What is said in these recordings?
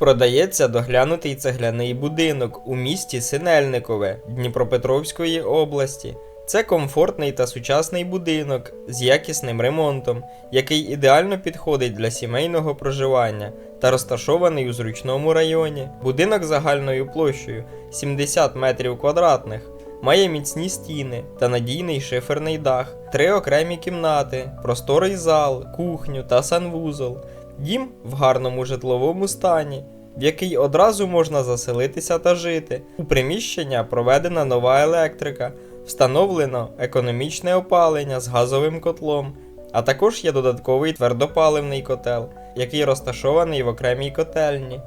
Продається доглянутий цегляний будинок у місті Синельникове Дніпропетровської області. Це комфортний та сучасний будинок з якісним ремонтом, який ідеально підходить для сімейного проживання та розташований у зручному районі. Будинок загальною площею 70 метрів квадратних. Має міцні стіни та надійний шиферний дах, три окремі кімнати, просторий зал, кухню та санвузол. Дім в гарному житловому стані, в який одразу можна заселитися та жити. У приміщення проведена нова електрика, встановлено економічне опалення з газовим котлом, а також є додатковий твердопаливний котел, який розташований в окремій котельні.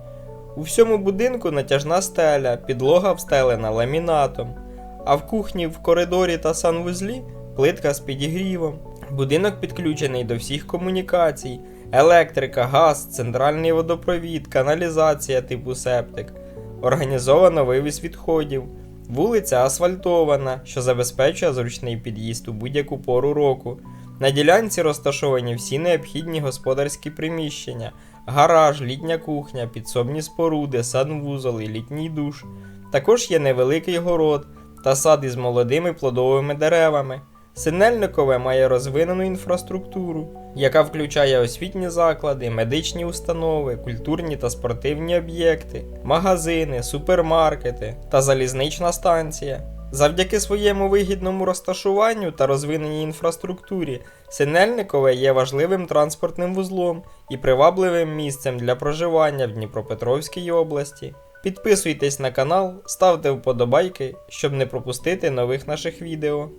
У всьому будинку натяжна стеля, підлога встелена ламінатом, а в кухні в коридорі та санвузлі плитка з підігрівом. Будинок підключений до всіх комунікацій, електрика, газ, центральний водопровід, каналізація типу септик. Організовано вивіз відходів. Вулиця асфальтована, що забезпечує зручний під'їзд у будь-яку пору року. На ділянці розташовані всі необхідні господарські приміщення: гараж, літня кухня, підсобні споруди, санвузол і літній душ. Також є невеликий город та сад із молодими плодовими деревами. Синельникове має розвинену інфраструктуру, яка включає освітні заклади, медичні установи, культурні та спортивні об'єкти, магазини, супермаркети та залізнична станція. Завдяки своєму вигідному розташуванню та розвиненій інфраструктурі, Синельникове є важливим транспортним вузлом і привабливим місцем для проживання в Дніпропетровській області. Підписуйтесь на канал, ставте вподобайки, щоб не пропустити нових наших відео.